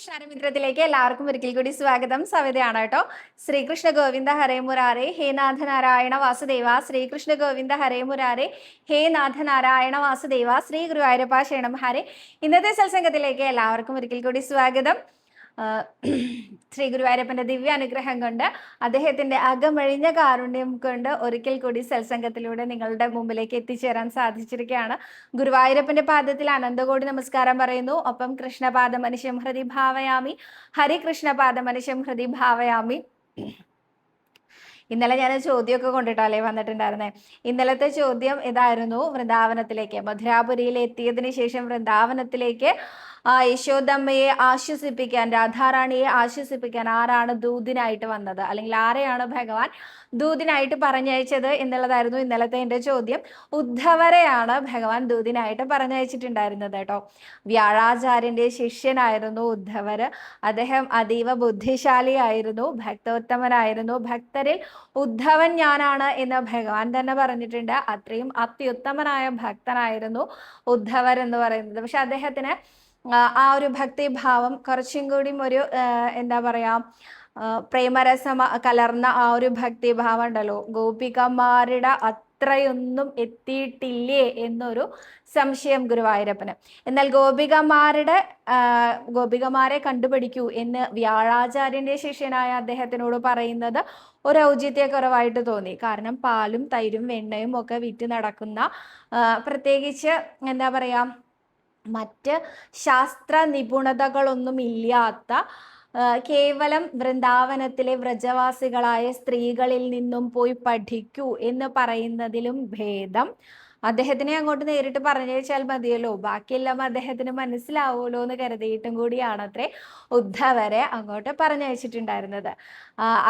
ക്ഷാരമിത്രത്തിലേക്ക് എല്ലാവർക്കും ഒരിക്കൽ കൂടി സ്വാഗതം. സവിതയാണ് കേട്ടോ. ശ്രീകൃഷ്ണ ഗോവിന്ദ ഹരേ മുരാരെ ഹേ നാഥ നാരായണ വാസുദേവ. ശ്രീകൃഷ്ണ ഗോവിന്ദ ഹരേ മുരാരെ ഹേ നാഥ നാരായണ വാസുദേവ. ശ്രീ ഗുരുവായൂരപ്പ ശരണം ഹരേ. ഇന്നത്തെ സത്സംഗത്തിലേക്ക് എല്ലാവർക്കും ഒരിക്കൽ കൂടി സ്വാഗതം. ശ്രീ ഗുരുവായൂരപ്പന്റെ ദിവ്യ അനുഗ്രഹം കൊണ്ട് അദ്ദേഹത്തിന്റെ അകമഴിഞ്ഞ കാരുണ്യം കൊണ്ട് ഒരിക്കൽ കൂടി സത്സംഗത്തിലൂടെ നിങ്ങളുടെ മുമ്പിലേക്ക് എത്തിച്ചേരാൻ സാധിച്ചിരിക്കുകയാണ്. ഗുരുവായൂരപ്പന്റെ പാദത്തിൽ അനന്തകോടി നമസ്കാരം പറയുന്നു. ഒപ്പം കൃഷ്ണപാദ മനുഷ്യം ഹൃദി ഭാവയാമി. ഹരികൃഷ്ണപാദ മനുഷ്യം ഹൃദി ഭാവയാമി. ഇന്നലെ ഞാൻ ചോദ്യമൊക്കെ കൊണ്ടിട്ടല്ലേ വന്നിട്ടുണ്ടായിരുന്നേ? ഇന്നലത്തെ ചോദ്യം ഇതായിരുന്നു. വൃന്ദാവനത്തിലേക്ക് മധുരാപുരിയിൽ എത്തിയതിനു ശേഷം വൃന്ദാവനത്തിലേക്ക് ആ യശോദമ്മയെ ആശ്വസിപ്പിക്കാൻ രാധാറാണിയെ ആശ്വസിപ്പിക്കാൻ ആരാണ് ദൂതിനായിട്ട് വന്നത്? അല്ലെങ്കിൽ ആരെയാണ് ഭഗവാൻ ദൂതിനായിട്ട് പറഞ്ഞയച്ചത് എന്നുള്ളതായിരുന്നു ഇന്നലത്തെ എന്റെ ചോദ്യം. ഉദ്ധവരെയാണ് ഭഗവാൻ ദൂതിനായിട്ട് പറഞ്ഞയച്ചിട്ടുണ്ടായിരുന്നത് കേട്ടോ. വ്യാഴാചാര്യന്റെ ശിഷ്യനായിരുന്നു ഉദ്ധവർ അദ്ദേഹം അതീവ ബുദ്ധിശാലിയായിരുന്നു ഭക്തോത്തമനായിരുന്നു. ഭക്തരിൽ ഉദ്ധവൻ ഞാനാണ് എന്ന് ഭഗവാൻ തന്നെ പറഞ്ഞിട്ടുണ്ട്. അത്രയും അത്യുത്തമനായ ഭക്തനായിരുന്നു ഉദ്ധവർ എന്ന് പറയുന്നത്. പക്ഷെ അദ്ദേഹത്തിന് ആ, ഒരു ഭക്തിഭാവം കുറച്ചും കൂടിയും ഒരു എന്താ പറയാ പ്രേമരസം കലർന്ന ആ ഒരു ഭക്തിഭാവം ഉണ്ടല്ലോ. ഗോപികമാരുടെ അത്രയൊന്നും എത്തിയിട്ടില്ലേ എന്നൊരു സംശയം ഗുരുവായൂരപ്പന്. എന്നാൽ ഗോപികമാരുടെ ഗോപികമാരെ കണ്ടുപിടിക്കൂ എന്ന് വ്യാഴാചാര്യന്റെ ശിഷ്യനായ അദ്ദേഹത്തിനോട് പറയുന്നത് ഒരു ഔചിത്യക്കുറവായിട്ട് തോന്നി. കാരണം പാലും തൈരും വെണ്ണയും ഒക്കെ വിറ്റ് നടക്കുന്ന പ്രത്യേകിച്ച് എന്താ പറയാ മറ്റ് ശാസ്ത്ര നിപുണതകളൊന്നും ഇല്ലാത്ത കേവലം വൃന്ദാവനത്തിലെ വ്രജവാസികളായ സ്ത്രീകളിൽ നിന്നും പോയി പഠിക്കൂ എന്ന് പറയുന്നതിലും ഭേദം. അദ്ദേഹത്തിനെ അങ്ങോട്ട് നേരിട്ട് പറഞ്ഞയച്ചാൽ മതിയല്ലോ. ബാക്കിയെല്ലാം അദ്ദേഹത്തിന് മനസ്സിലാവുമല്ലോ എന്ന് കരുതിയിട്ടും കൂടിയാണ് അത്രേ ഉദ്ധവരെ അങ്ങോട്ട് പറഞ്ഞയച്ചിട്ടുണ്ടായിരുന്നത്.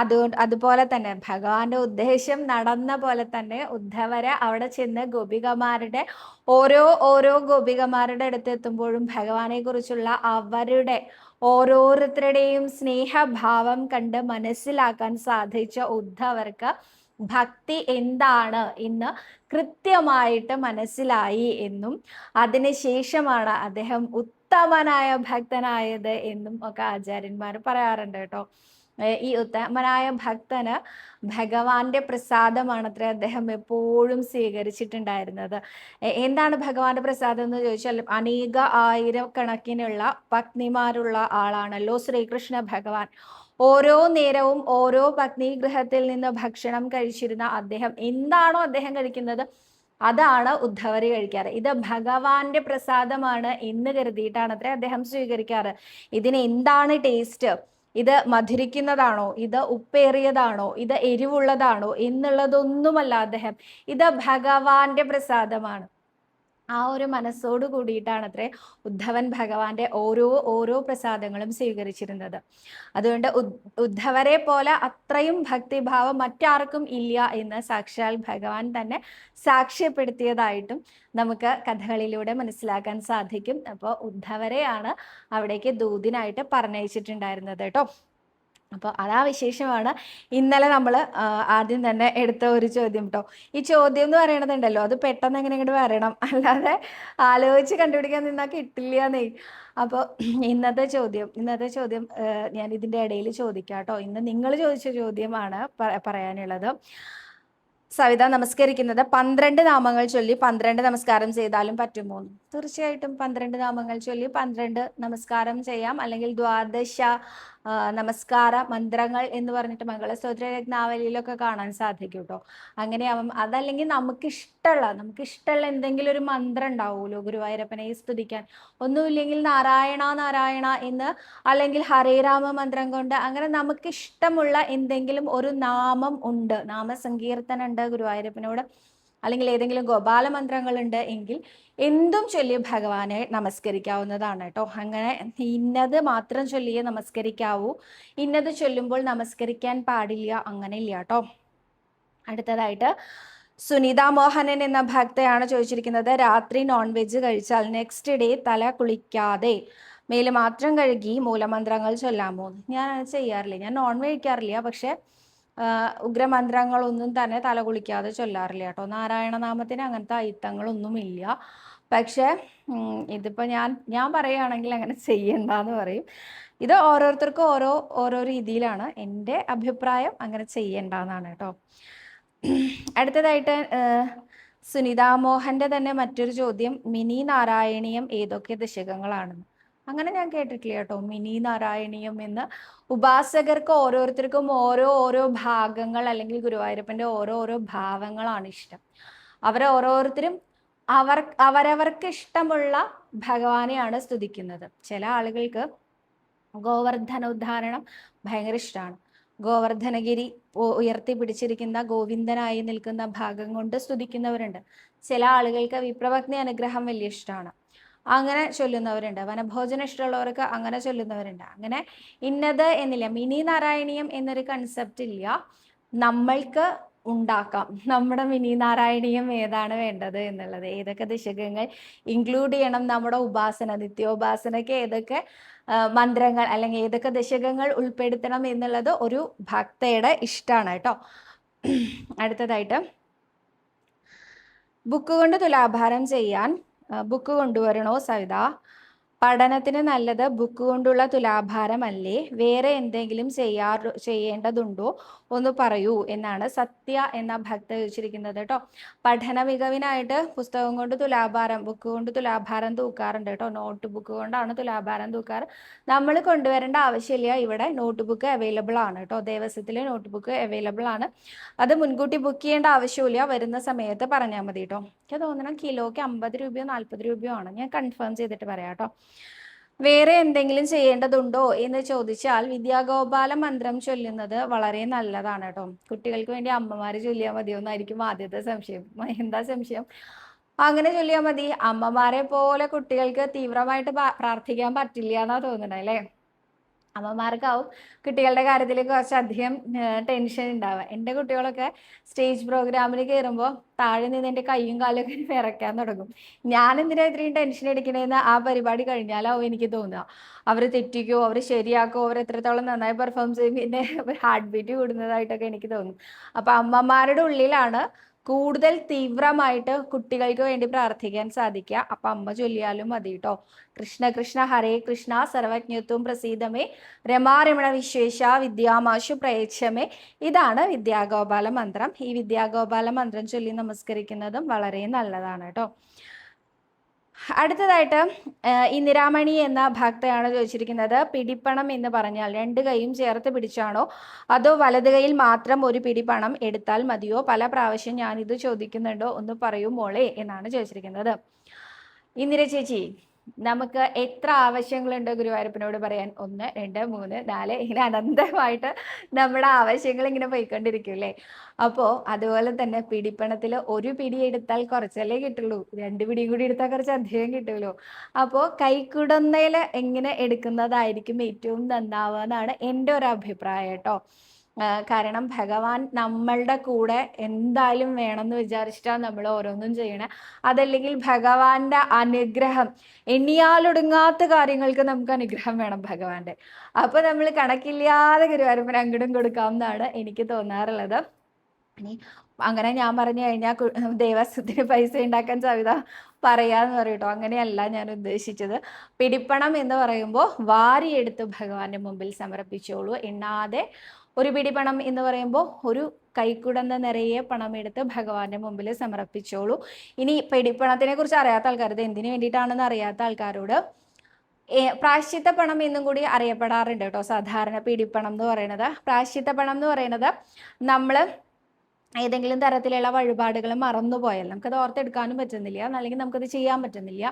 അതുകൊണ്ട് അതുപോലെ തന്നെ ഭഗവാന്റെ ഉദ്ദേശം നടന്ന പോലെ തന്നെ ഉദ്ധവരെ അവിടെ ചെന്ന് ഗോപികമാരുടെ ഓരോ ഓരോ ഗോപികമാരുടെ അടുത്ത് എത്തുമ്പോഴും ഭഗവാനെ കുറിച്ചുള്ള അവരുടെ ഓരോരുത്തരുടെയും സ്നേഹഭാവം കണ്ട് മനസ്സിലാക്കാൻ സാധിച്ച ഉദ്ധവർക്ക് ഭക്തി എന്താണ് എന്ന് കൃത്യമായിട്ട് മനസ്സിലായി എന്നും അതിനുശേഷമാണ് അദ്ദേഹം ഉത്തമനായ ഭക്തനായത് എന്നും ഒക്കെ ആചാര്യന്മാർ പറയാറുണ്ട് കേട്ടോ. ഈ ഉത്തമനായ ഭക്തന് ഭഗവാന്റെ പ്രസാദമാണ് അത്ര അദ്ദേഹം എപ്പോഴും സ്വീകരിച്ചിട്ടുണ്ടായിരുന്നത്. എന്താണ് ഭഗവാന്റെ പ്രസാദം എന്ന് ചോദിച്ചാൽ അനേക ആയിരക്കണക്കിനുള്ള പത്നിമാരുള്ള ആളാണല്ലോ ശ്രീകൃഷ്ണ ഭഗവാൻ. ഓരോ നേരവും ഓരോ പത്നി ഗൃഹത്തിൽ നിന്ന് ഭക്ഷണം കഴിച്ചിരുന്ന അദ്ദേഹം എന്താണോ അദ്ദേഹം കഴിക്കുന്നത്? അതാണ് ഉദ്ധവരി കഴിക്കാറ്. ഇത് ഭഗവാന്റെ പ്രസാദമാണ് എന്ന് കരുതിയിട്ടാണ് അത്ര അദ്ദേഹം സ്വീകരിക്കാറ്. ഇതിന് എന്താണ് ടേസ്റ്റ് ഇത് മധുരിക്കുന്നതാണോ? ഇത് ഉപ്പേറിയതാണോ? ഇത് എരിവുള്ളതാണോ? എന്നുള്ളതൊന്നുമല്ല അദ്ദേഹം. ഇത് ഭഗവാന്റെ പ്രസാദമാണ്. ആ ഒരു മനസ്സോട് കൂടിയിട്ടാണ് അത്രേ ഉദ്ധവൻ ഭഗവാന്റെ ഓരോ ഓരോ പ്രസാദങ്ങളും സ്വീകരിച്ചിരുന്നത്. അതുകൊണ്ട് ഉദ്ധവരെ പോലെ അത്രയും ഭക്തിഭാവം മറ്റാർക്കും ഇല്ല എന്ന് സാക്ഷാൽ ഭഗവാൻ തന്നെ സാക്ഷ്യപ്പെടുത്തിയതായിട്ടും നമുക്ക് കഥകളിലൂടെ മനസ്സിലാക്കാൻ സാധിക്കും. അപ്പോൾ ഉദ്ധവരെയാണ് അവിടേക്ക് ദൂതിനായിട്ട് പറഞ്ഞയച്ചിട്ടുണ്ടായിരുന്നത് കേട്ടോ. അപ്പോൾ അതാ വിശേഷമാണ്. ഇന്നലെ നമ്മൾ ആദ്യം തന്നെ എടുത്ത ഒരു ചോദ്യം കേട്ടോ ഈ ചോദ്യം എന്ന് പറയണതുണ്ടല്ലോ അത് പെട്ടെന്ന് എങ്ങനെ ഇങ്ങോട്ട് വരണം? അല്ലാതെ ആലോചിച്ച് കണ്ടുപിടിക്കാൻ നിന്നാൽ കിട്ടില്ല എന്നേ അപ്പോൾ ഇന്നത്തെ ചോദ്യം ഇന്നത്തെ ചോദ്യം ഞാൻ ഇതിന്റെ ഇടയിൽ ചോദിക്കാം കേട്ടോ ഇന്ന് നിങ്ങൾ ചോദിച്ച ചോദ്യമാണ് പറയാനുള്ളത്. സവിത നമസ്കരിക്കുന്നത് പന്ത്രണ്ട് നാമങ്ങൾ ചൊല്ലി പന്ത്രണ്ട് നമസ്കാരം ചെയ്താലും പറ്റുമോ തീർച്ചയായിട്ടും പന്ത്രണ്ട് നാമങ്ങൾ ചൊല്ലി പന്ത്രണ്ട് നമസ്കാരം ചെയ്യാം. അല്ലെങ്കിൽ ദ്വാദശ നമസ്കാര മന്ത്രങ്ങൾ എന്ന് പറഞ്ഞിട്ട് മംഗളസ്തോത്ര രത്നാവലിയിലൊക്കെ കാണാൻ സാധിക്കും കേട്ടോ അങ്ങനെയാവും. അതല്ലെങ്കിൽ നമുക്ക് ഇഷ്ടമുള്ള എന്തെങ്കിലും ഒരു മന്ത്രം ഉണ്ടാവുമല്ലോ ഗുരുവായൂരപ്പനെ സ്തുതിക്കാൻ. ഒന്നുമില്ലെങ്കിൽ നാരായണ നാരായണ എന്ന് അല്ലെങ്കിൽ ഹരേരാമ മന്ത്രം കൊണ്ട് അങ്ങനെ നമുക്ക് ഇഷ്ടമുള്ള എന്തെങ്കിലും ഒരു നാമം ഉണ്ട്. നാമസങ്കീർത്തനുണ്ട് ഗുരുവായൂരപ്പനോട്. അല്ലെങ്കിൽ ഏതെങ്കിലും ഗോപാല മന്ത്രങ്ങളുണ്ട് എങ്കിൽ എന്തും ചൊല്ലി ഭഗവാനെ നമസ്കരിക്കാവുന്നതാണ് കേട്ടോ. അങ്ങനെ ഇന്നത് മാത്രം ചൊല്ലിയേ നമസ്കരിക്കാവൂ. ഇന്നത് ചൊല്ലുമ്പോൾ നമസ്കരിക്കാൻ പാടില്ല അങ്ങനെ ഇല്ല കേട്ടോ. അടുത്തതായിട്ട് സുനിത മോഹനൻ എന്ന ഭക്തയാണ് ചോദിച്ചിരിക്കുന്നത്. രാത്രി നോൺ വെജ് കഴിച്ചാൽ നെക്സ്റ്റ് ഡേ തല കുളിക്കാതെ മേൽ മാത്രം കഴുകി മൂലമന്ത്രങ്ങൾ ചൊല്ലാമോ? ഞാൻ ചെയ്യാറില്ല. ഞാൻ നോൺ വെജ് കഴിക്കാറില്ല. പക്ഷെ ഉഗ്രമന്ത്രങ്ങളൊന്നും തന്നെ തലകുളിക്കാതെ ചൊല്ലാറില്ല കേട്ടോ. നാരായണ നാമത്തിന് അങ്ങനത്തെ അയിത്തങ്ങളൊന്നുമില്ല. പക്ഷെ ഇതിപ്പോൾ ഇതിപ്പോ ഞാൻ ഞാൻ പറയുകയാണെങ്കിൽ അങ്ങനെ ചെയ്യണ്ടെന്ന് പറയും. ഇത് ഓരോരുത്തർക്കും ഓരോ ഓരോ രീതിയിലാണ്. എന്റെ അഭിപ്രായം അങ്ങനെ ചെയ്യണ്ടെന്നാണ് കേട്ടോ. അടുത്തതായിട്ട് സുനിതാ മോഹന്റെ തന്നെ മറ്റൊരു ചോദ്യം മിനി നാരായണീയം ഏതൊക്കെ ദശകങ്ങളാണെന്ന്. അങ്ങനെ ഞാൻ കേട്ടിട്ടില്ല കേട്ടോ. മിനി നാരായണീയം എന്ന്. ഉപാസകർക്ക് ഓരോരുത്തർക്കും ഓരോ ഓരോ ഭാഗങ്ങൾ അല്ലെങ്കിൽ ഗുരുവായൂരപ്പന്റെ ഓരോ ഓരോ ഭാവങ്ങളാണ് ഇഷ്ടം. അവരോരോരുത്തരും അവർ അവരവർക്ക് ഇഷ്ടമുള്ള ഭഗവാനെയാണ് സ്തുതിക്കുന്നത്. ചില ആളുകൾക്ക് ഗോവർദ്ധന ഉദ്ധാരണം ഭയങ്കര ഇഷ്ടമാണ്. ഗോവർദ്ധനഗിരി ഉയർത്തി പിടിച്ചിരിക്കുന്ന ഗോവിന്ദനായി നിൽക്കുന്ന ഭാഗം കൊണ്ട് സ്തുതിക്കുന്നവരുണ്ട്. ചില ആളുകൾക്ക് വിപ്രഭഗ്നി അനുഗ്രഹം വലിയ ഇഷ്ടമാണ്. അങ്ങനെ ചൊല്ലുന്നവരുണ്ട്. വനഭോജനം ഇഷ്ടമുള്ളവർക്ക് അങ്ങനെ ചൊല്ലുന്നവരുണ്ട്. അങ്ങനെ ഇന്നത് എന്നില്ല. മിനി നാരായണീയം എന്നൊരു കൺസെപ്റ്റ് ഇല്ല. നമ്മൾക്ക് ഉണ്ടാക്കാം. നമ്മുടെ മിനി നാരായണീയം ഏതാണ് വേണ്ടത് എന്നുള്ളത്. ഏതൊക്കെ ദശകങ്ങൾ ഇൻക്ലൂഡ് ചെയ്യണം? നമ്മുടെ ഉപാസന നിത്യോപാസനയ്ക്ക് ഏതൊക്കെ മന്ത്രങ്ങൾ അല്ലെങ്കിൽ ഏതൊക്കെ ദശകങ്ങൾ ഉൾപ്പെടുത്തണം എന്നുള്ളത് ഒരു ഭക്തയുടെ ഇഷ്ടമാണ് കേട്ടോ. അടുത്തതായിട്ട്. ബുക്ക് കൊണ്ട് തുലാഭാരം ചെയ്യാൻ ബുക്ക് കൊണ്ടുവരണോ സവിത? പഠനത്തിന് നല്ലത് ബുക്ക് കൊണ്ടുള്ള തുലാഭാരമല്ലേ? വേറെ എന്തെങ്കിലും ചെയ്യാ ചെയ്യേണ്ടതുണ്ടോ? ഒന്ന് പറയൂ എന്നാണ് സത്യ എന്ന ഭക്ത ചോദിച്ചിരിക്കുന്നത് കേട്ടോ. പഠന മികവിനായിട്ട് പുസ്തകം കൊണ്ട് തുലാഭാരം ബുക്ക് കൊണ്ട് തുലാഭാരം തൂക്കാറുണ്ട് കേട്ടോ. നോട്ട് ബുക്ക് കൊണ്ടാണ് തുലാഭാരം തൂക്കാറ്. നമ്മൾ കൊണ്ടുവരേണ്ട ആവശ്യമില്ല. ഇവിടെ നോട്ട് ബുക്ക് അവൈലബിൾ ആണ് കേട്ടോ. ദേവസ്വത്തിലെ നോട്ട് ബുക്ക് അവൈലബിൾ ആണ്. അത് മുൻകൂട്ടി ബുക്ക് ചെയ്യേണ്ട ആവശ്യമില്ല. വരുന്ന സമയത്ത് പറഞ്ഞാൽ മതി കേട്ടോ. എനിക്ക് തോന്നണം കിലോയ്ക്ക് അമ്പത് രൂപയോ നാൽപ്പത് രൂപയോ ആണ്. ഞാൻ കൺഫേം ചെയ്തിട്ട് പറയാം കേട്ടോ. വേറെ എന്തെങ്കിലും ചെയ്യേണ്ടതുണ്ടോ എന്ന് ചോദിച്ചാൽ വിദ്യാഗോപാല മന്ത്രം ചൊല്ലുന്നത് വളരെ നല്ലതാണ് കേട്ടോ. കുട്ടികൾക്ക് വേണ്ടി അമ്മമാര് ചൊല്ലിയാൽ മതിയോ എന്നായിരിക്കും ആദ്യത്തെ സംശയം. എന്താ സംശയം? അങ്ങനെ ചൊല്ലിയാൽ മതി. അമ്മമാരെ പോലെ കുട്ടികൾക്ക് തീവ്രമായിട്ട് പ്രാർത്ഥിക്കാൻ പറ്റില്ല എന്നാ തോന്നുന്നത് അല്ലേ? അമ്മമാർക്കാവും. കുട്ടികളുടെ കാര്യത്തിൽ കുറച്ചധികം ടെൻഷൻ ഉണ്ടാവുക എന്റെ കുട്ടികളൊക്കെ സ്റ്റേജ് പ്രോഗ്രാമിൽ കയറുമ്പോൾ താഴെ നിന്ന് എന്റെ കൈയും കാലും ഒക്കെ വിറയ്ക്കാൻ തുടങ്ങും. ഞാൻ എന്തിനാ ഇത്രയും ടെൻഷൻ എടുക്കണേന്ന് ആ പരിപാടി കഴിഞ്ഞാലാവും എനിക്ക് തോന്നുക അവർ തെറ്റിക്കോ അവർ ശരിയാക്കോ അവർ എത്രത്തോളം നന്നായി പെർഫോം ചെയ്യും പിന്നെ ഹാർട്ട് ബീറ്റ് കൂടുന്നതായിട്ടൊക്കെ എനിക്ക് തോന്നും. അപ്പം അമ്മമാരുടെ ഉള്ളിലാണ് കൂടുതൽ തീവ്രമായിട്ട് കുട്ടികൾക്ക് വേണ്ടി പ്രാർത്ഥിക്കാൻ സാധിക്കുക. അപ്പൊ അമ്മ ചൊല്ലിയാലും മതി കേട്ടോ കൃഷ്ണ കൃഷ്ണ ഹരേ കൃഷ്ണ സർവജ്ഞത്വം പ്രസീതമേ. രമാരമണ വിശ്വേശ വിദ്യാമാശു പ്രയച്ഛമേ ഇതാണ് വിദ്യാഗോപാല മന്ത്രം. ഈ വിദ്യാഗോപാല മന്ത്രം ചൊല്ലി നമസ്കരിക്കുന്നതും വളരെ നല്ലതാണ് കേട്ടോ അടുത്തതായിട്ട് ഇന്ദിരാമണി എന്ന ഭക്തയാണ് ചോദിച്ചിരിക്കുന്നത്. പിടിപ്പണം എന്ന് പറഞ്ഞാൽ രണ്ട് കൈയും ചേർത്ത് പിടിച്ചാണോ? അതോ വലത് കൈയിൽ മാത്രം ഒരു പിടിപ്പണം എടുത്താൽ മതിയോ? പല പ്രാവശ്യം ഞാനിത് ചോദിക്കുന്നുണ്ടോ? ഒന്ന് പറയൂ എന്നാണ് ചോദിച്ചിരിക്കുന്നത്. ഇന്ദിര ചേച്ചി നമുക്ക് എത്ര ആവശ്യങ്ങളുണ്ട് ഗുരുവായൂരപ്പനോട് പറയാൻ? ഒന്ന് രണ്ട് മൂന്ന് നാല്. ഇങ്ങനെ അനന്തമായിട്ട് നമ്മുടെ ആവശ്യങ്ങൾ ഇങ്ങനെ പോയിക്കൊണ്ടിരിക്കും അല്ലേ? അപ്പോൾ അതുപോലെ തന്നെ പിടിപ്പണത്തിൽ ഒരു പിടി എടുത്താൽ കുറച്ചല്ലേ കിട്ടുള്ളൂ. രണ്ട് പിടിയും കൂടി എടുത്താൽ കുറച്ച് അധികം കിട്ടുമല്ലോ. അപ്പോൾ കൈക്കുടന്നയിൽ എങ്ങനെ എടുക്കുന്നതായിരിക്കും ഏറ്റവും നന്നാവുക എന്നാണ് എന്റെ ഒരു അഭിപ്രായം കേട്ടോ. കാരണം ഭഗവാൻ നമ്മളുടെ കൂടെ എന്തായാലും വേണമെന്ന് വിചാരിച്ചിട്ടാണ് നമ്മൾ ഓരോന്നും ചെയ്യണേ. അതല്ലെങ്കിൽ ഭഗവാന്റെ അനുഗ്രഹം എണ്ണിയാലൊടുങ്ങാത്ത കാര്യങ്ങൾക്ക് നമുക്ക് അനുഗ്രഹം വേണം ഭഗവാന്റെ. അപ്പൊ നമ്മൾ കണക്കില്ലാതെ ഗുരുവായൂരപ്പൻ അങ്ങോട്ടും കൊടുക്കാം എന്നാണ് എനിക്ക് തോന്നാറുള്ളത്. ഇനി അങ്ങനെ ഞാൻ പറഞ്ഞു കഴിഞ്ഞാൽ ദേവസ്വത്തിന് പൈസ ഉണ്ടാക്കാൻ സവിത പറയാന്ന് പറയട്ടോ അങ്ങനെയല്ല ഞാൻ ഉദ്ദേശിച്ചത്. പിടിപ്പണം എന്ന് പറയുമ്പോൾ വാരിയെടുത്ത് ഭഗവാന്റെ മുമ്പിൽ സമർപ്പിച്ചോളൂ. എണ്ണാതെ ഒരു പിടി പണം എന്ന് പറയുമ്പോൾ ഒരു കൈക്കുടന്ന നിറയെ പണം എടുത്ത് ഭഗവാന്റെ മുമ്പിൽ സമർപ്പിച്ചോളൂ. ഇനി പിടിപ്പണത്തിനെ കുറിച്ച് അറിയാത്ത ആൾക്കാർ ഇത് എന്തിനു വേണ്ടിയിട്ടാണെന്ന് അറിയാത്ത ആൾക്കാരോട് പ്രാശ്ചിത്ത പണം എന്നും കൂടി അറിയപ്പെടാറുണ്ട് കേട്ടോ സാധാരണ പിടിപ്പണം എന്ന് പറയുന്നത്. പ്രാശ്ചിത്ത പണം എന്ന് പറയുന്നത് നമ്മൾ ഏതെങ്കിലും തരത്തിലുള്ള വഴിപാടുകൾ മറന്നുപോയാൽ നമുക്കത് ഓർത്തെടുക്കാനും പറ്റുന്നില്ല അല്ലെങ്കിൽ നമുക്കത് ചെയ്യാൻ പറ്റുന്നില്ല.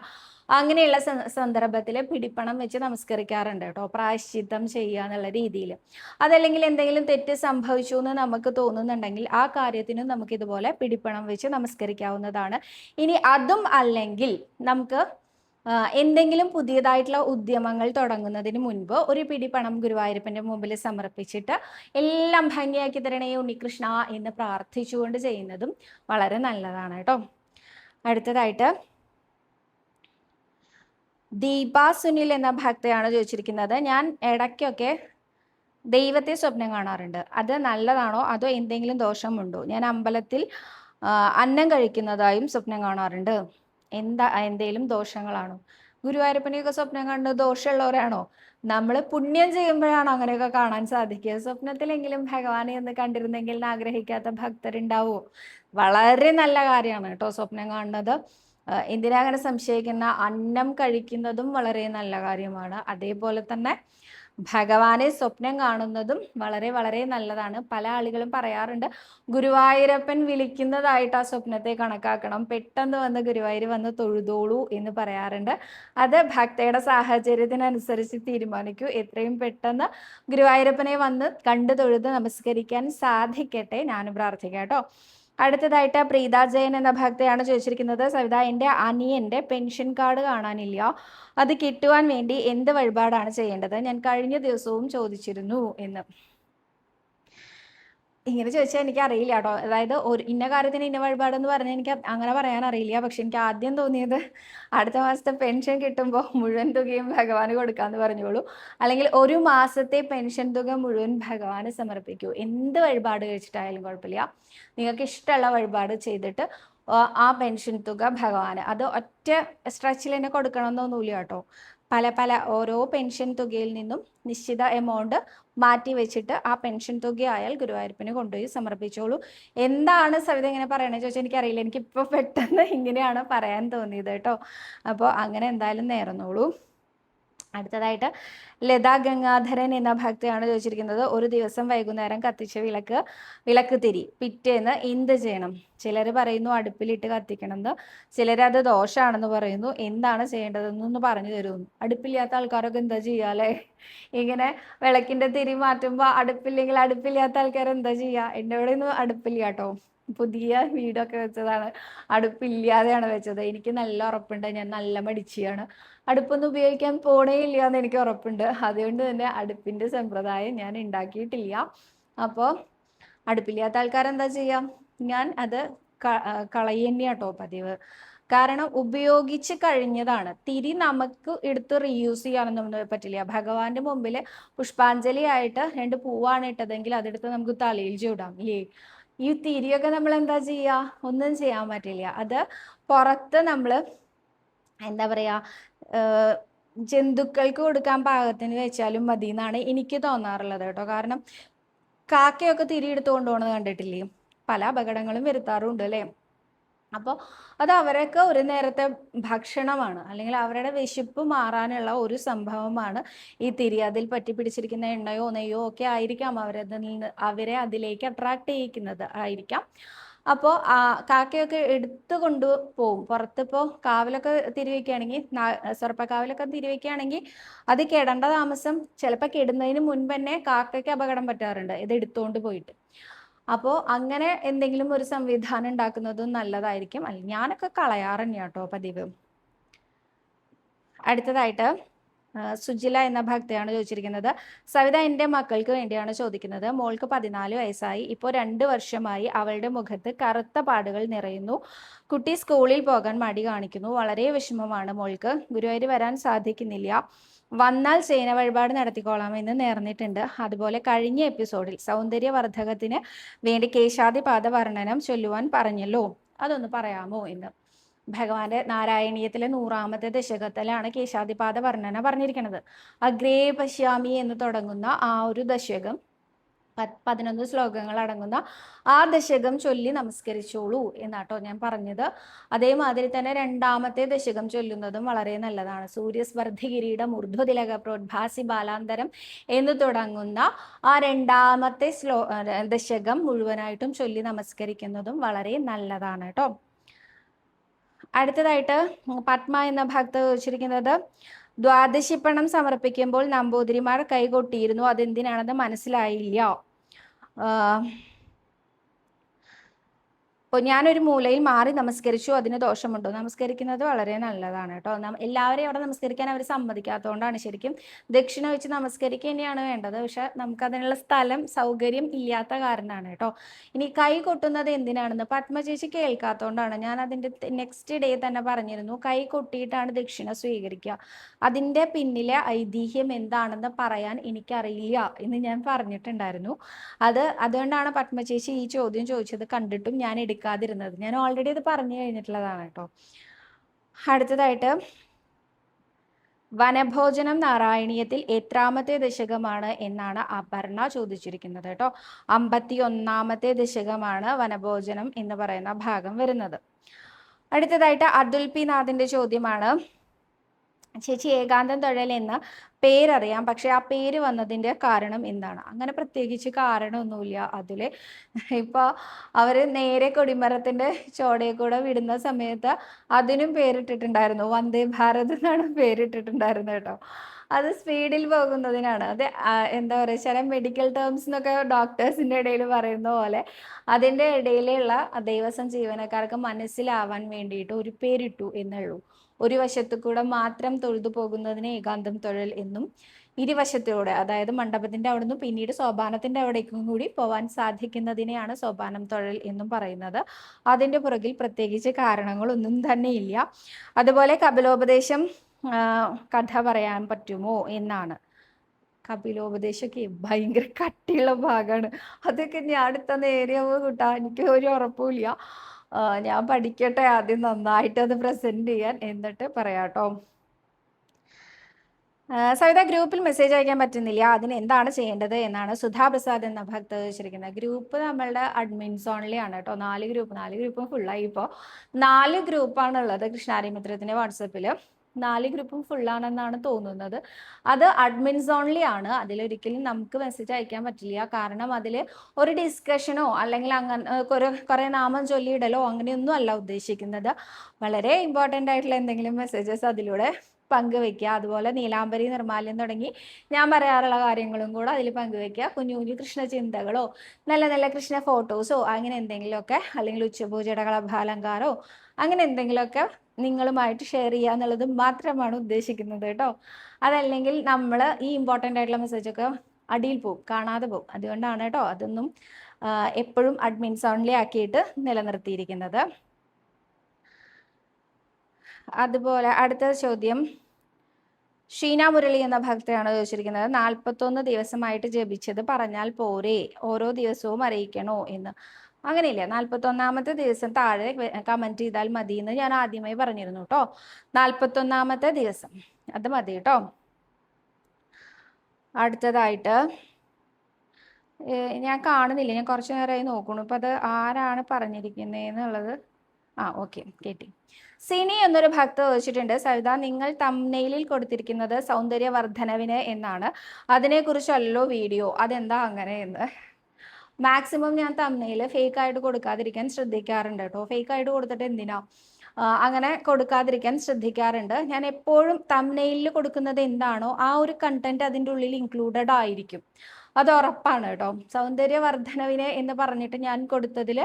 അങ്ങനെയുള്ള സന്ദർഭത്തിൽ പിടിപ്പണം വെച്ച് നമസ്കരിക്കാറുണ്ട് കേട്ടോ. പ്രായശ്ചിത്തം ചെയ്യുക എന്നുള്ള രീതിയിൽ അതല്ലെങ്കിൽ എന്തെങ്കിലും തെറ്റ് സംഭവിച്ചു എന്ന് നമുക്ക് തോന്നുന്നുണ്ടെങ്കിൽ ആ കാര്യത്തിനും നമുക്ക് ഇതുപോലെ പിടിപ്പണം വെച്ച് നമസ്കരിക്കാവുന്നതാണ്. ഇനി അതും അല്ലെങ്കിൽ നമുക്ക് എന്തെങ്കിലും പുതിയതായിട്ടുള്ള ഉദ്യമങ്ങൾ തുടങ്ങുന്നതിന് മുൻപ് ഒരു പിടി പണം ഗുരുവായൂരപ്പന്റെ മുമ്പിൽ സമർപ്പിച്ചിട്ട് എല്ലാം ഭംഗിയാക്കി തരണേ ഉണ്ണികൃഷ്ണ എന്ന് പ്രാർത്ഥിച്ചുകൊണ്ട് ചെയ്യുന്നതും വളരെ നല്ലതാണ് കേട്ടോ. അടുത്തതായിട്ട് ദീപ സുനിൽ എന്ന ഭക്തയാണ് ചോദിച്ചിരിക്കുന്നത്. ഞാൻ ഇടയ്ക്കൊക്കെ ദൈവത്തെ സ്വപ്നം കാണാറുണ്ട്. അത് നല്ലതാണോ? അതോ എന്തെങ്കിലും ദോഷമുണ്ടോ? ഞാൻ അമ്പലത്തിൽ അന്നം കഴിക്കുന്നതായും സ്വപ്നം കാണാറുണ്ട്. എന്താ എന്തെങ്കിലും ദോഷങ്ങളാണോ? ഗുരുവായൂരപ്പനെയൊക്കെ സ്വപ്നം കണ്ട് ദോഷമുള്ളവരാണോ? നമ്മൾ പുണ്യം ചെയ്യുമ്പോഴാണ് അങ്ങനെയൊക്കെ കാണാൻ സാധിക്കുക? സ്വപ്നത്തിലെങ്കിലും ഭഗവാനെ ഒന്ന് കണ്ടിരുന്നെങ്കിൽ ആഗ്രഹിക്കാത്ത ഭക്തരുണ്ടാവുമോ വളരെ നല്ല കാര്യമാണ് കേട്ടോ സ്വപ്നം കാണുന്നത്. എന്തിനാ അങ്ങനെ സംശയിക്കുന്ന അന്നം കഴിക്കുന്നതും വളരെ നല്ല കാര്യമാണ്. അതേപോലെ തന്നെ ഭഗവാനെ സ്വപ്നം കാണുന്നതും വളരെ വളരെ നല്ലതാണ്. പല ആളുകളും പറയാറുണ്ട് ഗുരുവായൂരപ്പൻ വിളിക്കുന്നതായിട്ട് ആ സ്വപ്നത്തെ കണക്കാക്കണം. പെട്ടെന്ന് വന്ന് ഗുരുവായൂർ വന്ന് തൊഴുതോളൂ എന്ന് പറയാറുണ്ട്. അത് ഭക്തയുടെ സാഹചര്യത്തിനനുസരിച്ച് തീരുമാനിക്കൂ. എത്രയും പെട്ടെന്ന് ഗുരുവായൂരപ്പനെ വന്ന് കണ്ടു തൊഴുത് നമസ്കരിക്കാൻ സാധിക്കട്ടെ. ഞാനും പ്രാർത്ഥിക്കാം കേട്ടോ. അടുത്തതായിട്ട് പ്രീത ജയൻ എന്ന ഭക്തയാണ് ചോദിച്ചിരിക്കുന്നത്. സവിത എന്റെ അനിയന്റെ പെൻഷൻ കാർഡ് കാണാനില്ല. അത് കിട്ടുവാൻ വേണ്ടി എന്ത് വഴിപാടാണ് ചെയ്യേണ്ടത്? ഞാൻ കഴിഞ്ഞ ദിവസവും ചോദിച്ചിരുന്നു എന്ന്. ഇങ്ങനെ ചോദിച്ചാൽ എനിക്ക് അറിയില്ല കേട്ടോ. അതായത് ഒരു ഇന്ന കാര്യത്തിന് ഇന്ന വഴിപാടെന്ന് പറഞ്ഞാൽ എനിക്ക് അങ്ങനെ പറയാൻ അറിയില്ല. പക്ഷെ എനിക്ക് ആദ്യം തോന്നിയത് അടുത്ത മാസത്തെ പെൻഷൻ കിട്ടുമ്പോൾ മുഴുവൻ തുകയും ഭഗവാന് കൊടുക്കാമെന്ന് പറഞ്ഞോളൂ. അല്ലെങ്കിൽ ഒരു മാസത്തെ പെൻഷൻ തുക മുഴുവൻ ഭഗവാന് സമർപ്പിക്കൂ. എന്ത് വഴിപാട് കഴിച്ചിട്ടായാലും കുഴപ്പമില്ല. നിങ്ങൾക്ക് ഇഷ്ടമുള്ള വഴിപാട് ചെയ്തിട്ട് ആ പെൻഷൻ തുക ഭഗവാന്. അത് ഒറ്റ സ്ട്രെച്ചിൽ തന്നെ കൊടുക്കണമെന്നൊന്നുമില്ല കേട്ടോ. പല പല ഓരോ പെൻഷൻ തുകയിൽ നിന്നും നിശ്ചിത എമൗണ്ട് മാറ്റി വെച്ചിട്ട് ആ പെൻഷൻ തുകയായാൽ ഗുരുവായൂരപ്പിനെ കൊണ്ടുപോയി സമർപ്പിച്ചോളൂ. എന്താണ് സവിത ഇങ്ങനെ പറയണത്? ചോദിച്ചാൽ എനിക്കറിയില്ല. എനിക്കിപ്പോൾ പെട്ടെന്ന് ഇങ്ങനെയാണ് പറയാൻ തോന്നിയത് കേട്ടോ. അപ്പോൾ അങ്ങനെ എന്തായാലും നേർന്നോളൂ. അടുത്തതായിട്ട് ലതാ ഗംഗാധരൻ എന്ന ഭക്തയാണ് ചോദിച്ചിരിക്കുന്നത്. ഒരു ദിവസം വൈകുന്നേരം കത്തിച്ച വിളക്ക് വിളക്ക് തിരി പിറ്റേന്ന് എന്ത് ചെയ്യണം? ചിലർ പറയുന്നു അടുപ്പിലിട്ട് കത്തിക്കണമെന്ന്. അത് ദോഷമാണെന്ന് പറയുന്നു. എന്താണ് ചെയ്യേണ്ടതെന്നൊന്ന് പറഞ്ഞു തരുമെന്ന് അടുപ്പില്ലാത്ത ആൾക്കാരൊക്കെ എന്താ ചെയ്യുക ഇങ്ങനെ വിളക്കിന്റെ തിരി മാറ്റുമ്പോൾ അടുപ്പില്ലെങ്കിൽ അടുപ്പില്ലാത്ത ആൾക്കാർ എന്താ ചെയ്യാ? എന്റെ ഇവിടെ ഒന്നും അടുപ്പില്ല കേട്ടോ. പുതിയ വീടൊക്കെ വെച്ചതാണ്. അടുപ്പില്ലാതെയാണ് വെച്ചത്. എനിക്ക് നല്ല ഉറപ്പുണ്ട്. ഞാൻ നല്ല മടിച്ചിയാണ്. അടുപ്പൊന്നും ഉപയോഗിക്കാൻ പോണേ ഇല്ല എന്ന് എനിക്ക് ഉറപ്പുണ്ട്. അതുകൊണ്ട് തന്നെ അടുപ്പിന്റെ സമ്പ്രദായം ഞാൻ ഉണ്ടാക്കിയിട്ടില്ല. അപ്പോൾ അടുപ്പില്ലാത്ത ആൾക്കാരെന്താ ചെയ്യാം? ഞാൻ അത് കളയന്നെയാട്ടോ പതിവ്. കാരണം ഉപയോഗിച്ച് കഴിഞ്ഞതാണ്. തിരി നമുക്ക് എടുത്ത് റീയൂസ് ചെയ്യാനൊന്നും പറ്റില്ല. ഭഗവാന്റെ മുമ്പിൽ പുഷ്പാഞ്ജലി ആയിട്ട് രണ്ട് പൂവാണ് ഇട്ടതെങ്കിൽ അതെടുത്ത് നമുക്ക് തലയിൽ ചൂടാം. ഇല്ലേ ഈ തിരിയൊക്കെ നമ്മൾ എന്താ ചെയ്യുക ഒന്നും ചെയ്യാൻ പറ്റില്ല. അത് പുറത്ത് നമ്മൾ എന്താ പറയുക ജന്തുക്കൾക്ക് കൊടുക്കാൻ പാകത്തിന് വെച്ചാലും മതി എന്നാണ് എനിക്ക് തോന്നാറുള്ളത് കേട്ടോ. കാരണം കാക്കയൊക്കെ തിരി എടുത്തുകൊണ്ട് പോകുന്നത് കണ്ടിട്ടില്ലേ? പല അപകടങ്ങളും വരുത്താറുണ്ട് അല്ലേ? അപ്പോൾ അത് അവരൊക്കെ ഒരു നേരത്തെ ഭക്ഷണമാണ് അല്ലെങ്കിൽ അവരുടെ വിശപ്പ് മാറാനുള്ള ഒരു സംഭവമാണ് ഈ തിരി അതിൽ പറ്റി പിടിച്ചിരിക്കുന്ന എണ്ണയോ നെയ്യോ ഒക്കെ ആയിരിക്കാം അവരതിൽ നിന്ന് അവരെ അതിലേക്ക് അട്രാക്ട് ചെയ്യിക്കുന്നത് ആയിരിക്കാം. അപ്പോൾ ആ കാക്കയൊക്കെ എടുത്തു കൊണ്ടു പോകും പുറത്തിപ്പോൾ കാവിലൊക്കെ തിരിവെക്കുകയാണെങ്കിൽ സർപ്പക്കാവിലൊക്കെ തിരിവെക്കുകയാണെങ്കിൽ അത് കെടേണ്ട താമസം ചിലപ്പോൾ കിടുന്നതിന് മുൻപ് തന്നെ കാക്കയ്ക്ക് അപകടം പറ്റാറുണ്ട് ഇത് എടുത്തുകൊണ്ട് പോയിട്ട്. അപ്പോൾ അങ്ങനെ എന്തെങ്കിലും ഒരു സംവിധാനം ഉണ്ടാക്കുന്നതും നല്ലതായിരിക്കും. അല്ല ഞാനൊക്കെ കളയാറ് കേട്ടോ പതിവ്. അടുത്തതായിട്ട് സുജില എന്ന ഭക്തയാണ് ചോദിച്ചിരിക്കുന്നത്. സവിത എന്റെ മക്കൾക്ക് വേണ്ടിയാണ് ചോദിക്കുന്നത്. മോൾക്ക് പതിനാല് വയസ്സായി. ഇപ്പോൾ രണ്ട് വർഷമായി അവളുടെ മുഖത്ത് കറുത്ത പാടുകൾ നിറയുന്നു. കുട്ടി സ്കൂളിൽ പോകാൻ മടി കാണിക്കുന്നു. വളരെ വിഷമമാണ് മോൾക്ക്. ഗുരുവായൂർ വരാൻ സാധിക്കുന്നില്ല. വന്നാൽ സേന വഴിപാട് നടത്തിക്കോളാമെന്ന് നേർന്നിട്ടുണ്ട്. അതുപോലെ കഴിഞ്ഞ എപ്പിസോഡിൽ സൗന്ദര്യവർദ്ധകത്തിന് വേണ്ടി കേശാദിപാദ വർണനം ചൊല്ലുവാൻ പറഞ്ഞല്ലോ. അതൊന്ന് പറയാമോ എന്ന്. ഭഗവാന്റെ നാരായണീയത്തിലെ നൂറാമത്തെ ദശകത്തിലാണ് കേശാദിപാത വർണന പറഞ്ഞിരിക്കുന്നത് അഗ്രേ പശ്യാമി എന്ന് തുടങ്ങുന്ന ആ ഒരു ദശകം പതിനൊന്ന് ശ്ലോകങ്ങൾ അടങ്ങുന്ന ആ ദശകം ചൊല്ലി നമസ്കരിച്ചോളൂ എന്നാട്ടോ ഞാൻ പറഞ്ഞത്. അതേമാതിരി തന്നെ രണ്ടാമത്തെ ദശകം ചൊല്ലുന്നതും വളരെ നല്ലതാണ്. സൂര്യസ്വർദ്ധികിരീടം ഊർധ്വതിലക പ്രോദ്ഭാസി ബാലാന്തരം എന്ന് തുടങ്ങുന്ന ആ രണ്ടാമത്തെ ശ്ലോ ദശകം മുഴുവനായിട്ടും ചൊല്ലി നമസ്കരിക്കുന്നതും വളരെ നല്ലതാണ് കേട്ടോ. അടുത്തതായിട്ട് പത്മ എന്ന ഭക്ത ചോദിച്ചിരിക്കുന്നത് ദ്വാദശിപ്പണം സമർപ്പിക്കുമ്പോൾ നമ്പൂതിരിമാർ കൈകൊട്ടിയിരുന്നു. അതെന്തിനാണെന്ന് മനസ്സിലായില്ല. 呃 അപ്പോൾ ഞാനൊരു മൂലയിൽ മാറി നമസ്കരിച്ചു അതിന് ദോഷമുണ്ടോ? നമസ്കരിക്കുന്നത് വളരെ നല്ലതാണ് കേട്ടോ. എല്ലാവരെയും അവിടെ നമസ്കരിക്കാൻ അവർ സമ്മതിക്കാത്തതുകൊണ്ടാണ് ശരിക്കും. ദക്ഷിണ വെച്ച് നമസ്കരിക്കുക തന്നെയാണ് വേണ്ടത്. പക്ഷെ നമുക്ക് അതിനുള്ള സ്ഥലം സൗകര്യം ഇല്ലാത്ത കാരണമാണ് കേട്ടോ. ഇനി കൈ കൊട്ടുന്നത് എന്തിനാണെന്ന് പത്മചേച്ചി കേൾക്കാത്തതുകൊണ്ടാണ്. ഞാൻ അതിന്റെ നെക്സ്റ്റ് ഡേ തന്നെ പറഞ്ഞിരുന്നു. കൈ കൊട്ടിയിട്ടാണ് ദക്ഷിണ സ്വീകരിക്കുക. അതിന്റെ പിന്നിലെ ഐതിഹ്യം എന്താണെന്ന് പറയാൻ എനിക്കറിയില്ല എന്ന് ഞാൻ പറഞ്ഞിട്ടുണ്ടായിരുന്നു. അത് അതുകൊണ്ടാണ് പത്മചേച്ചി ഈ ചോദ്യം ചോദിച്ചത് കണ്ടിട്ടും ഞാൻ എടുക്കുക എടുക്കാതിരുന്നത് ഞാൻ ഓൾറെഡി അത് പറഞ്ഞു കഴിഞ്ഞിട്ടുള്ളതാണ് കേട്ടോ. അടുത്തതായിട്ട് വനഭോജനം നാരായണീയത്തിൽ എത്രാമത്തെ ദശകമാണ് എന്നാണ് അപർണ ചോദിച്ചിരിക്കുന്നത് കേട്ടോ. അമ്പത്തി ഒന്നാമത്തെ ദശകമാണ് വനഭോജനം എന്ന് പറയുന്ന ഭാഗം വരുന്നത്. അടുത്തതായിട്ട് അതുൽ പി നാഥിന്റെ ചോദ്യമാണ് ചേച്ചി ഏകാന്തം തൊഴൽ എന്ന പേരറിയാം. പക്ഷെ ആ പേര് വന്നതിന്റെ കാരണം എന്താണ്? അങ്ങനെ പ്രത്യേകിച്ച് കാരണമൊന്നുമില്ല. അതിൽ ഇപ്പോൾ അവർ നേരെ കൊടിമരത്തിന്റെ ചോടയിൽ കൂടെ വിടുന്ന സമയത്ത് അതിനും പേരിട്ടിട്ടുണ്ടായിരുന്നു. വന്ദേ ഭാരത് എന്നാണ് പേരിട്ടിട്ടുണ്ടായിരുന്നത് കേട്ടോ. അത് സ്പീഡിൽ പോകുന്നതിനാണ്. അത് എന്താ പറയുക ചില മെഡിക്കൽ ടേംസ് എന്നൊക്കെ ഡോക്ടേഴ്സിന്റെ ഇടയിൽ പറയുന്ന പോലെ അതിന്റെ ഇടയിലുള്ള ദൈവസം ജീവനക്കാർക്ക് മനസ്സിലാവാൻ വേണ്ടിയിട്ട് ഒരു പേരിട്ടു എന്നുള്ളൂ. ഒരു വശത്തു കൂടെ മാത്രം തൊഴുതു പോകുന്നതിന് ഏകാന്തം തൊഴൽ എന്നും ഇരുവശത്തിലൂടെ അതായത് മണ്ഡപത്തിന്റെ അവിടുന്ന് പിന്നീട് സോപാനത്തിന്റെ അവിടേക്കും കൂടി പോവാൻ സാധിക്കുന്നതിനെയാണ് സോപാനം തൊഴൽ എന്നും പറയുന്നത്. അതിന്റെ പുറകിൽ പ്രത്യേകിച്ച് കാരണങ്ങളൊന്നും തന്നെയില്ല. അതുപോലെ കപിലോപദേശം കഥ പറയാൻ പറ്റുമോ എന്നാണ്. കപിലോപദേശമൊക്കെ ഭയങ്കര കട്ടിയുള്ള ഭാഗമാണ്. അതൊക്കെ ഞാൻ അടുത്ത നേരെ കൂട്ടാ. എനിക്ക് ഒരു ഉറപ്പുമില്ല ഞാൻ പഠിക്കട്ടെ ആദ്യം നന്നായിട്ട് അത് പ്രസന്റ് ചെയ്യാൻ. എന്നിട്ട് പറയാട്ടോ സവിത ഗ്രൂപ്പിൽ മെസ്സേജ് അയക്കാൻ പറ്റുന്നില്ല. അതിന് എന്താണ് ചെയ്യേണ്ടത് എന്നാണ് സുധാ പ്രസാദ് എന്ന ഭക്ത ചോദിച്ചിരിക്കുന്നത്. ഗ്രൂപ്പ് നമ്മളുടെ അഡ്മിൻസ് ഓൺലി ആണ് കേട്ടോ നാല് ഗ്രൂപ്പ് നാല് ഗ്രൂപ്പും ഫുള്ളായി ഇപ്പോൾ നാല് ഗ്രൂപ്പാണ് ഉള്ളത് കൃഷ്ണാരിമിത്രത്തിന്റെ വാട്സപ്പിൽ നാല് ഗ്രൂപ്പും ഫുള്ളാണെന്നാണ് തോന്നുന്നത്. അത് അഡ്മിൻസ് ഓൺലി ആണ്. അതിലൊരിക്കലും നമുക്ക് മെസ്സേജ് അയക്കാൻ പറ്റില്ല. കാരണം അതിൽ ഒരു ഡിസ്കഷനോ അല്ലെങ്കിൽ അങ്ങനെ കുറേ കുറേ നാമം ചൊല്ലിയിടലോ അങ്ങനെയൊന്നും അല്ല ഉദ്ദേശിക്കുന്നത്. വളരെ ഇമ്പോർട്ടന്റ് ആയിട്ടുള്ള എന്തെങ്കിലും മെസ്സേജസ് അതിലൂടെ പങ്കുവെക്കുക. അതുപോലെ നീലാംബരി നിർമ്മാല്യം തുടങ്ങി ഞാൻ പറയാറുള്ള കാര്യങ്ങളും കൂടെ അതിൽ പങ്കുവെക്കുക. കുഞ്ഞു കുഞ്ഞു കൃഷ്ണ ചിന്തകളോ നല്ല നല്ല കൃഷ്ണ ഫോട്ടോസോ അങ്ങനെ എന്തെങ്കിലുമൊക്കെ അല്ലെങ്കിൽ ഉച്ചപൂജയുടെ കളഭാലങ്കാരോ അങ്ങനെ എന്തെങ്കിലുമൊക്കെ നിങ്ങളുമായിട്ട് ഷെയർ ചെയ്യുക എന്നുള്ളത് മാത്രമാണ് ഉദ്ദേശിക്കുന്നത് കേട്ടോ. അതല്ലെങ്കിൽ നമ്മൾ ഈ ഇമ്പോർട്ടന്റ് ആയിട്ടുള്ള മെസ്സേജൊക്കെ അടിയിൽ പോകും കാണാതെ പോകും. അതുകൊണ്ടാണ് കേട്ടോ അതൊന്നും എപ്പോഴും അഡ്മിൻസ് ഓൺലി ആക്കിയിട്ട് നിലനിർത്തിയിരിക്കുന്നത്. അതുപോലെ അടുത്ത ചോദ്യം. ഷീന മുരളി എന്ന ഭക്തയാണ് ചോദിച്ചിരിക്കുന്നത്. നാൽപ്പത്തൊന്ന് ദിവസമായിട്ട് ജപിച്ചത് പറഞ്ഞാൽ പോരെ. ഓരോ ദിവസവും അറിയിക്കണോ എന്ന്. അങ്ങനെയില്ല? നാൽപ്പത്തൊന്നാമത്തെ ദിവസം താഴെ കമന്റ് ചെയ്താൽ മതി എന്ന് ഞാൻ ആദ്യമായി പറഞ്ഞിരുന്നു കേട്ടോ നാൽപ്പത്തൊന്നാമത്തെ ദിവസം. അത് മതി കേട്ടോ അടുത്തതായിട്ട് ഞാൻ കാണുന്നില്ല. ഞാൻ കുറച്ച് നേരമായി നോക്കുന്നു അപ്പം അത് ആരാണ് പറഞ്ഞിരിക്കുന്നതെന്നുള്ളത് ആ ഓക്കെ. കേട്ടി. സിനി എന്നൊരു ഭക്ത ചോദിച്ചിട്ടുണ്ട്. സവിത നിങ്ങൾ തമ്നെയിലിൽ കൊടുത്തിരിക്കുന്നത് സൗന്ദര്യവർദ്ധനവിന് എന്നാണ്. അതിനെക്കുറിച്ചല്ലോ വീഡിയോ. അതെന്താ അങ്ങനെ എന്ന്? മാക്സിമം ഞാൻ തമ്മിൽ ഫേക്ക് ആയിട്ട് കൊടുക്കാതിരിക്കാൻ ശ്രദ്ധിക്കാറുണ്ട് കേട്ടോ. ഫേക്ക് ആയിട്ട് കൊടുത്തിട്ട് എന്തിനാ? അങ്ങനെ കൊടുക്കാതിരിക്കാൻ ശ്രദ്ധിക്കാറുണ്ട്. ഞാൻ എപ്പോഴും തമ്മിൽ കൊടുക്കുന്നത് എന്താണോ ആ ഒരു കണ്ടന്റ് അതിന്റെ ഉള്ളിൽ ഇൻക്ലൂഡഡ് ആയിരിക്കും. അത് ഉറപ്പാണ് കേട്ടോ. സൗന്ദര്യവർദ്ധനവിനെ എന്ന് പറഞ്ഞിട്ട് ഞാൻ കൊടുത്തതിൽ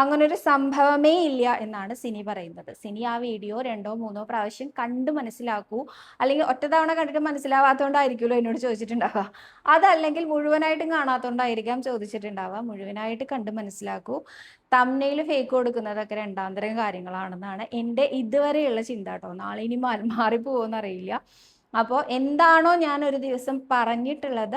അങ്ങനൊരു സംഭവമേ ഇല്ല എന്നാണ് സിനി പറയുന്നത്. സിനി ആ വീഡിയോ രണ്ടോ മൂന്നോ പ്രാവശ്യം കണ്ട് മനസ്സിലാക്കൂ. അല്ലെങ്കിൽ ഒറ്റ തവണ കണ്ടിട്ട് മനസ്സിലാവാത്തതുകൊണ്ടായിരിക്കുമല്ലോ എന്നോട് ചോദിച്ചിട്ടുണ്ടാവുക. അതല്ലെങ്കിൽ മുഴുവനായിട്ടും കാണാത്തതുകൊണ്ടായിരിക്കാം ചോദിച്ചിട്ടുണ്ടാവുക. മുഴുവനായിട്ട് കണ്ട് മനസ്സിലാക്കൂ. തമ്മയിൽ ഫേക്ക് കൊടുക്കുന്നതൊക്കെ രണ്ടാന്തരം കാര്യങ്ങളാണെന്നാണ് എന്റെ ഇതുവരെയുള്ള ചിന്ത കേട്ടോ. നാളെ ഇനി മാറിപ്പോകുമെന്നറിയില്ല അപ്പോൾ എന്താണോ ഞാൻ ഒരു ദിവസം പറഞ്ഞിട്ടുള്ളത്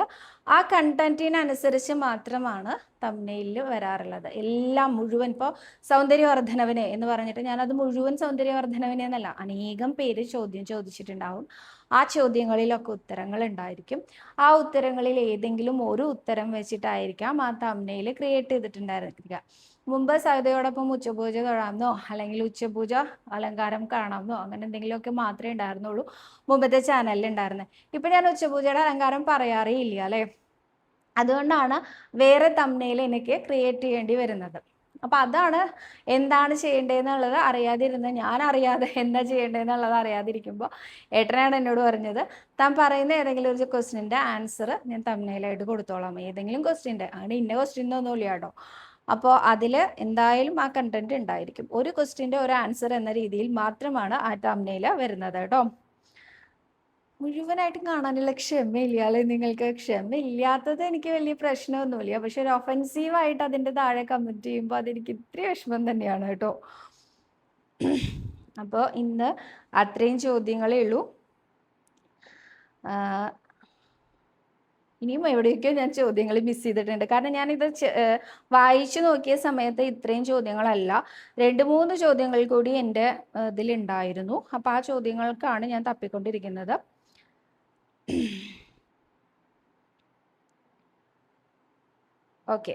ആ കണ്ടന്റിനനുസരിച്ച് മാത്രമാണ് തമ്മനയിൽ വരാറുള്ളത്. എല്ലാം മുഴുവൻ ഇപ്പോൾ സൗന്ദര്യവർദ്ധനവിനെ എന്ന് പറഞ്ഞിട്ട് ഞാനത് മുഴുവൻ സൗന്ദര്യവർദ്ധനവിനെ എന്നല്ല അനേകം പേര് ചോദ്യം ചോദിച്ചിട്ടുണ്ടാവും. ആ ചോദ്യങ്ങളിലൊക്കെ ഉത്തരങ്ങൾ ഉണ്ടായിരിക്കും. ആ ഉത്തരങ്ങളിൽ ഏതെങ്കിലും ഒരു ഉത്തരം വെച്ചിട്ടായിരിക്കാം ആ തമ്മനയിൽ ക്രിയേറ്റ് ചെയ്തിട്ടുണ്ടായിരിക്കുക. മുമ്പ് സഹതയോടൊപ്പം ഉച്ചപൂജ തൊഴാമെന്നോ അല്ലെങ്കിൽ ഉച്ചപൂജ അലങ്കാരം കാണാമെന്നോ അങ്ങനെ എന്തെങ്കിലുമൊക്കെ മാത്രമേ ഉണ്ടായിരുന്നുള്ളൂ മുമ്പത്തെ ചാനലിൽ ഉണ്ടായിരുന്നത് ഇപ്പൊ ഞാൻ ഉച്ചപൂജയുടെ അലങ്കാരം പറയാറേ ഇല്ല അല്ലേ? അതുകൊണ്ടാണ് വേറെ തമ്മയിൽ എനിക്ക് ക്രിയേറ്റ് ചെയ്യേണ്ടി വരുന്നത്. അപ്പൊ അതാണ് എന്താണ് ചെയ്യേണ്ടതെന്നുള്ളത് അറിയാതിരുന്ന ഞാൻ അറിയാതെ എന്താ ചെയ്യേണ്ടതെന്നുള്ളത് അറിയാതിരിക്കുമ്പോൾ ഏട്ടനാണ് എന്നോട് പറഞ്ഞത് താൻ പറയുന്ന ഏതെങ്കിലും ഒരു ക്വസ്റ്റിന്റെ ആൻസർ ഞാൻ തമ്മനയിലായിട്ട് കൊടുത്തോളാം. ഏതെങ്കിലും ക്വസ്റ്റിന്റെ അങ്ങനെ ഇന്ന ക്വസ്റ്റ്യൻ ഒന്നുമില്ല കേട്ടോ അപ്പോൾ അതിൽ എന്തായാലും ആ കണ്ടന്റ് ഉണ്ടായിരിക്കും. ഒരു ക്വസ്റ്റ്യന്റെ ഒരു ആൻസർ എന്ന രീതിയിൽ മാത്രമാണ് ആ തമ്നയിൽ വരുന്നത് കേട്ടോ. മുഴുവനായിട്ടും കാണാനുള്ള ക്ഷമയില്ല. അല്ലെ നിങ്ങൾക്ക് ക്ഷമയില്ലാത്തത് എനിക്ക് വലിയ പ്രശ്നമൊന്നുമില്ല. പക്ഷെ ഒരു ഒഫൻസീവായിട്ട് അതിന്റെ താഴെ കമന്റ് ചെയ്യുമ്പോൾ അതെനിക്ക് ഇത്തിരി വിഷമം തന്നെയാണ് കേട്ടോ. അപ്പോൾ ഇന്ന് അത്രയും ചോദ്യങ്ങളേ ഉള്ളൂ. ഇനിയും എവിടെയൊക്കെയോ ഞാൻ ചോദ്യങ്ങൾ മിസ് ചെയ്തിട്ടുണ്ട്. കാരണം ഞാനിത് വായിച്ചു നോക്കിയ സമയത്ത് ഇത്രയും ചോദ്യങ്ങളല്ല. രണ്ട് മൂന്ന് ചോദ്യങ്ങൾ കൂടി എന്റെ ഇതിലുണ്ടായിരുന്നു. അപ്പോൾ ആ ചോദ്യങ്ങൾക്കാണ് ഞാൻ തപ്പിക്കൊണ്ടിരിക്കുന്നത്. ഓക്കെ.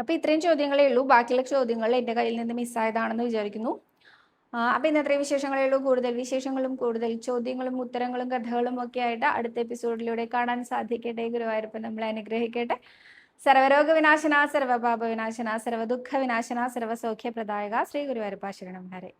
അപ്പോൾ ഇത്രയും ചോദ്യങ്ങളേ ഉള്ളൂ. ബാക്കിയുള്ള ചോദ്യങ്ങൾ എന്റെ കയ്യിൽ നിന്ന് മിസ്സായതാണെന്ന് വിചാരിക്കുന്നു. അപ്പോൾ ഇന്ന് അത്രയും വിശേഷങ്ങളേ ഉള്ളൂ. കൂടുതൽ വിശേഷങ്ങളും കൂടുതൽ ചോദ്യങ്ങളും ഉത്തരങ്ങളും കഥകളും ഒക്കെ ആയിട്ട് അടുത്ത എപ്പിസോഡിലൂടെ കാണാൻ സാധിക്കട്ടെ. ഗുരുവായൂരപ്പൻ നമ്മളെ അനുഗ്രഹിക്കട്ടെ. സർവരോഗ വിനാശന സർവപാപ വിനാശന സർവദുഃഖ വിനാശന സർവസൗഖ്യ പ്രദായക ശ്രീ ഗുരുവായൂരപ്പ ശരണം. ഹരേ.